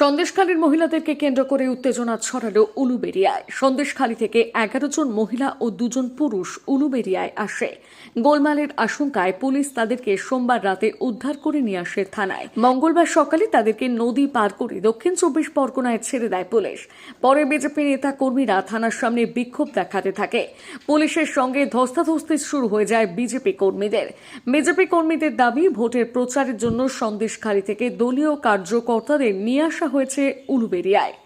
সন্দেশখালীর মহিলাদেরকে কেন্দ্র করে উত্তেজনা ছড়ালো উলুবেরিয়ায়। সন্দেশখালী থেকে এগারো জন মহিলা ও দুজন পুরুষ উলুবেরিয়ায় আসে। গোলমালের আশঙ্কায় পুলিশ তাদেরকে সোমবার রাতে উদ্ধার করে নিয়ে আসে থানায়। মঙ্গলবার সকালে তাদেরকে নদী পার করে দক্ষিণ চব্বিশ পরগনায় ছেড়ে দেয় পুলিশ। পরে বিজেপি নেতা কর্মীরা থানার সামনে বিক্ষোভ দেখাতে থাকে। পুলিশের সঙ্গে ধস্তাধস্তি শুরু হয়ে যায় বিজেপি কর্মীদের। বিজেপি কর্মীদের দাবি, ভোটের প্রচারের জন্য সন্দেশখালী থেকে দলীয় কার্যকর্তাদের নিয়ে আসা হয়েছে উলুবেরিয়ায়।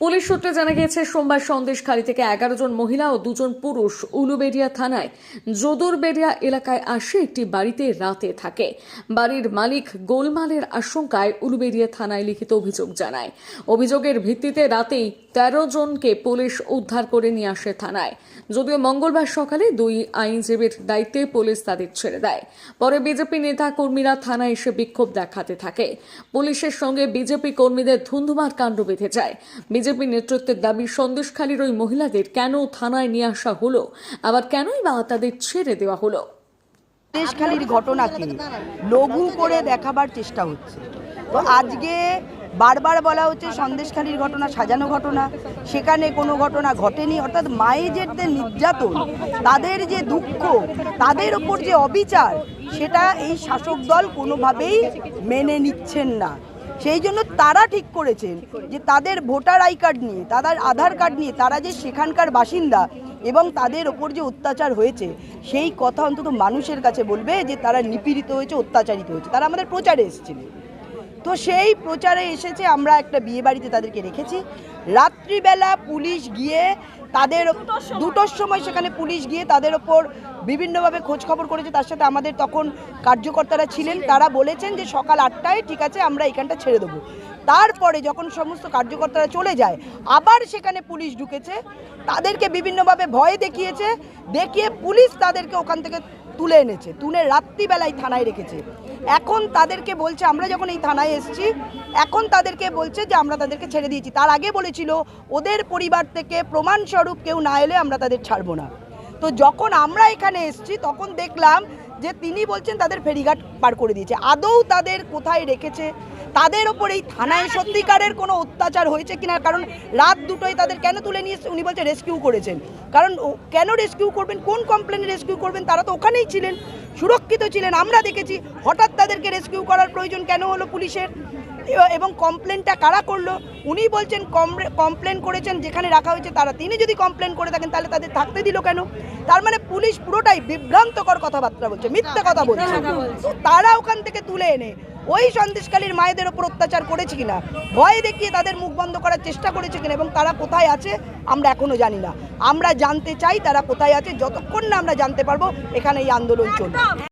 পুলিশ সূত্রে জানা গিয়েছে, সোমবার সন্দেশখালী থেকে এগারো জন মহিলা ও দুজন পুরুষ উলুবেরিয়া থানায় যোদরবেরিয়া এলাকায় আসে একটি বাড়িতে রাতে থাকে। বাড়ির মালিক গোলমালের আশঙ্কায় উলুবেরিয়া থানায় লিখিত অভিযোগ জানায়। অভিযোগের ভিত্তিতে রাতেই তেরো জনকে পুলিশ উদ্ধার করে নিয়ে আসে থানায়। যদিও মঙ্গলবার সকালে দুই আইনজীবীর দায়িত্বে পুলিশ তাদের ছেড়ে দেয়। পরে বিজেপি নেতা কর্মীরা থানায় এসে বিক্ষোভ দেখাতে থাকে। পুলিশের সঙ্গে বিজেপি কর্মীদের ধুন্ধুমার কাণ্ড বেঁধে যায়। নেতৃত্বের দাবি, সন্দেশখালীর ওই মহিলাদের কেন থানায় নিয়ে আসা হলো? আবার কেনই বা তাদের ছেড়ে দেওয়া হলো? দেশখালির ঘটনাকে লঘু করে দেখাবার চেষ্টা হচ্ছে। তো আজকে বারবার বলা হচ্ছে সন্দেশখালির ঘটনা, সাজানো ঘটনা। সেখানে কোনো ঘটনা ঘটেনি। অর্থাৎ মায়েদের যে নির্যাতন, তাদের যে দুঃখ, তাদের ওপর যে অবিচার, সেটা এই শাসক দল কোনোভাবেই মেনে নিচ্ছেন না। সেই জন্য তারা ঠিক করেছেন যে তাদের ভোটার আই কার্ড নিয়ে, তাদের আধার কার্ড নিয়ে, তারা যে সেখানকার বাসিন্দা এবং তাদের ওপর যে অত্যাচার হয়েছে, সেই কথা অন্তত মানুষের কাছে বলবে যে তারা নিপীড়িত হয়েছে, অত্যাচারিত হয়েছে। তারা আমাদের প্রচারে এসেছিলেন। তো সেই প্রচারে এসেছে আমরা একটা বিয়ে বাড়িতে তাদেরকে রেখেছি। রাত্রিবেলা পুলিশ গিয়ে তাদের দুটোর সময়। সেখানে পুলিশ গিয়ে তাদের ওপর বিভিন্নভাবে খোঁজ খবর করেছে। তার সাথে আমাদের তখন কার্যকর্তারা ছিলেন। তারা বলেছেন যে সকাল আটটায় ঠিক আছে আমরা এখানটা ছেড়ে দেবো। তারপরে যখন সমস্ত কার্যকর্তারা চলে যায় আবার সেখানে পুলিশ ঢুকেছে। তাদেরকে বিভিন্নভাবে ভয় দেখিয়েছে। দেখিয়ে পুলিশ তাদেরকে ওখান থেকে তুলে এনেছে, তুলে রাত্রিবেলায় থানায় রেখেছে। এখন তাদেরকে বলছে, আমরা যখন এই থানায় এসেছি, এখন তাদেরকে বলছে যে আমরা তাদেরকে ছেড়ে দিয়েছি। তার আগে বলেছিল, ওদের পরিবার থেকে প্রমাণস্বরূপ কেউ না এলে আমরা তাদের ছাড়বো না। তো যখন আমরা এখানে এসছি, তখন দেখলাম যে তিনি বলছেন তাদের ফেরিঘাট পার করে দিয়েছে। আদৌ তাদের কোথায় রেখেছে তাদের ওপর এই থানায় সত্যিকারের কোনো অত্যাচার হয়েছে কিনা? কারণ রাত দুটোয় তাদের কেন তুলে নিয়ে? উনি বলছে রেস্কিউ করেছেন। কারণ কেন রেস্কিউ করবেন? কোন কমপ্লেনে রেস্কিউ করবেন? তারা তো ওখানেই ছিলেন, সুরক্ষিত ছিলেন। আমরা দেখেছি, হঠাৎ তাদেরকে রেস্কিউ করার প্রয়োজন কেন হলো পুলিশের? এবং কমপ্লেনটা কারা করল? উনি বলছেন কমপ্লেন করেছেন, যেখানে রাখা হয়েছে তারা। তিনি যদি কমপ্লেন করে থাকেন, তাহলে তাদের থাকতে দিল কেন? তার মানে পুলিশ পুরোটাই বিভ্রান্তকর কথাবার্তা বলছে, মিথ্যা কথা বলছে। তারা ওখান থেকে তুলে এনে ওই সন্দেশকালীর মায়েদের ওপর অত্যাচার করেছে কিনা? ভয় দেখিয়ে তাদের মুখ বন্ধ করার চেষ্টা করেছে কিনা এবং তারা কোথায় আছে, আমরা এখনও জানি না। আমরা জানতে চাই তারা কোথায় আছে, যতক্ষণ না আমরা জানতে পারব, এখানে এই আন্দোলন চলবে।